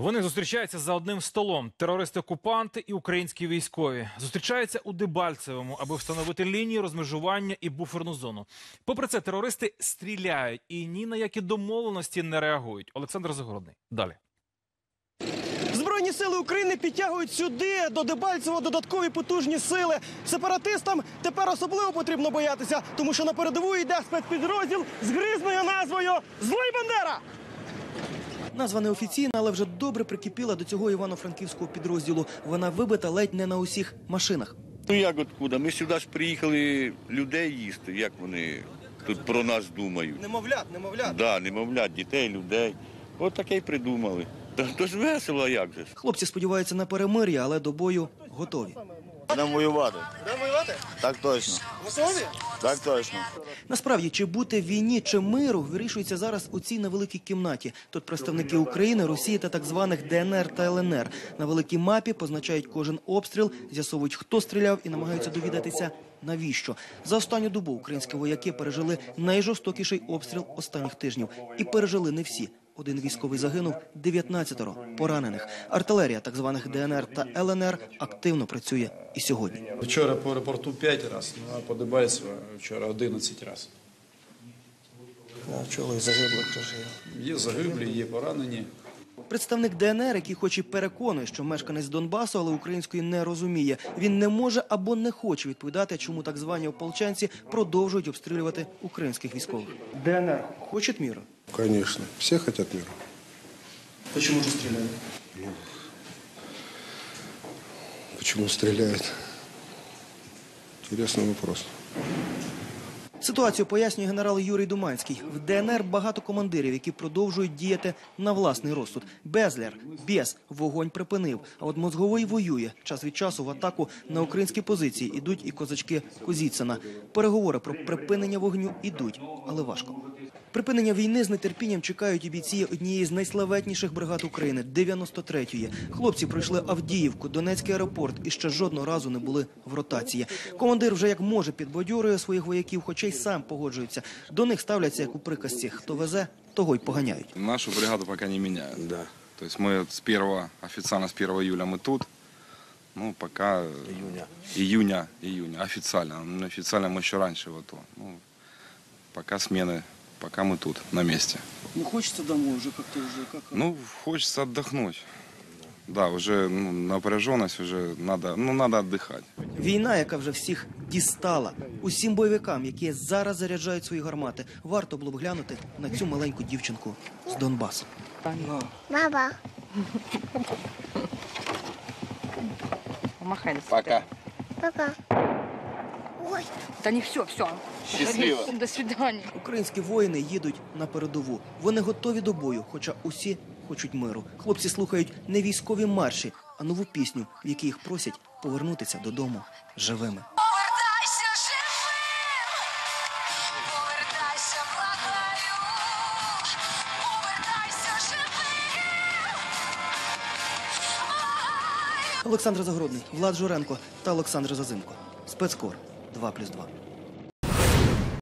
Вони зустрічаються за одним столом: терористи-окупанти і українські військові зустрічаються у Дебальцевому, аби встановити лінію розмежування і буферну зону. Попри це, терористи стріляють і ні на які домовленості не реагують. Олександр Загородний. Далі. Збройні сили України підтягують сюди до Дебальцево додаткові потужні сили. Сепаратистам тепер особливо потрібно боятися, тому що на передову йде спецпідрозділ з гризною назвою Злий Бандера. Назва неофіційна, але вже добре прикипіла до цього івано-франківського підрозділу. Вона вибита ледь не на усіх машинах. Ну як откуда? Ми сюди ж приїхали людей їсти, як вони тут про нас думають. Немовлят, немовлят. Да, немовлят, дітей, людей. От таке й придумали. Та то ж весело, як же? Хлопці сподіваються на перемир'я, але до бою готові. Будемо воювати. Де воювати? Так точно. Готові? Так точно. Насправді, чи бути в війні, чи миру, вирішується зараз у цій невеликій кімнаті. Тут представники України, Росії та так званих ДНР та ЛНР. На великій мапі позначають кожен обстріл, з'ясовують, хто стріляв, і намагаються довідатися, навіщо. За останню добу українські вояки пережили найжорстокіший обстріл останніх тижнів. І пережили не всі. Один військовий загинув, 19 поранених. Артилерія так званих ДНР та ЛНР активно працює і сьогодні. Вчора по аеропорту 5 разів, ну, а по Дебальцево вчора 11 разів. Чоловік загиблих теж є. Є загиблі, є поранені. Представник ДНР, який хоч і переконує, що мешканець Донбасу, але української не розуміє. Він не може або не хоче відповідати, чому так звані ополченці продовжують обстрілювати українських військових. ДНР хоче міру. Конечно. Все хотят мира. То чому ж стріляють? Почему стреляют? Интересный вопрос. Ситуацію пояснює генерал Юрій Думанський. В ДНР багато командирів, які продовжують діяти на власний розсуд. Безлер, без вогонь припинив. А от мозговий воює. Час від часу в атаку на українські позиції ідуть і козачки Козіцина. Переговори про припинення вогню ідуть, але важко. Припинення війни з нетерпінням чекають і бійці однієї з найславетніших бригад України 93-ї. Хлопці пройшли Авдіївку, Донецький аеропорт і ще жодного разу не були в ротації. Командир вже як може підбадьорює своїх вояків, хоча й сам погоджується. До них ставляться як у приказці: хто везе, того й поганяють. Нашу бригаду пока не меняют. Да. То есть мы с 1, официально с 1 июля мы тут. Ну, пока... Июня. Июня, июня, официально. Ну, Официально мы еще раньше вот. Ну, пока смены, пока мы тут, на месте. Ну хочеться домой вже як-то вже як. Ну, хочется отдохнуть. Да, уже ну, напряженность, уже надо, ну, надо отдыхать. Війна, яка вже всіх дістала. Усім бойовикам, які зараз заряджають свої гармати, варто було б глянути на цю маленьку дівчинку з Донбасу. Баба. Помахай. Пока. Пока. Ой. Да не все, все. Счастливо. До свидания. Українські воїни їдуть на передову. Вони готові до бою, хоча усі хочуть миру. Хлопці слухають не військові марші, а нову пісню, в якій їх просять повернутися додому живими. Олександр Загородний, Влад Журенко та Олександр Зазимко. Спецкор 2+,2.